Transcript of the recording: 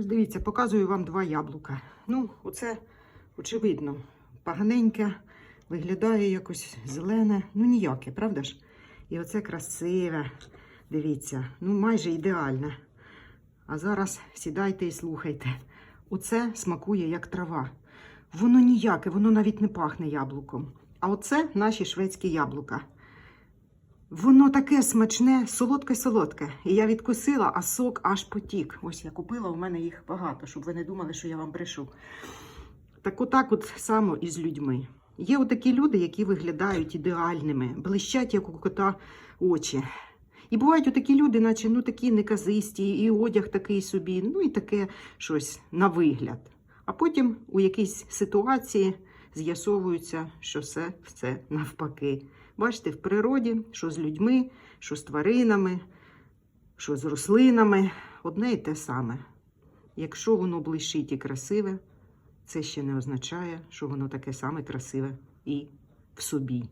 Ось дивіться, показую вам два яблука. Ну, оце, очевидно, поганеньке, виглядає якось зелене. Ну, ніяке, правда ж? І оце красиве. Дивіться, ну майже ідеальне. А зараз сідайте і слухайте. Оце смакує як трава. Воно ніяке, воно навіть не пахне яблуком. А оце наші шведські яблука. Воно таке смачне, солодке-солодке. І я відкусила, а сок аж потік. Ось я купила, у мене їх багато, щоб ви не думали, що я вам брешу. Так отак от само і з людьми. Є отакі люди, які виглядають ідеальними, блищать, як у кота очі. І бувають отакі люди, наче ну такі неказисті, і одяг такий собі, ну і таке щось на вигляд. А потім у якійсь ситуації з'ясовується, що все це навпаки. Бачите, в природі, що з людьми, що з тваринами, що з рослинами, одне і те саме. Якщо воно блищить і красиве, це ще не означає, що воно таке саме красиве і в собі.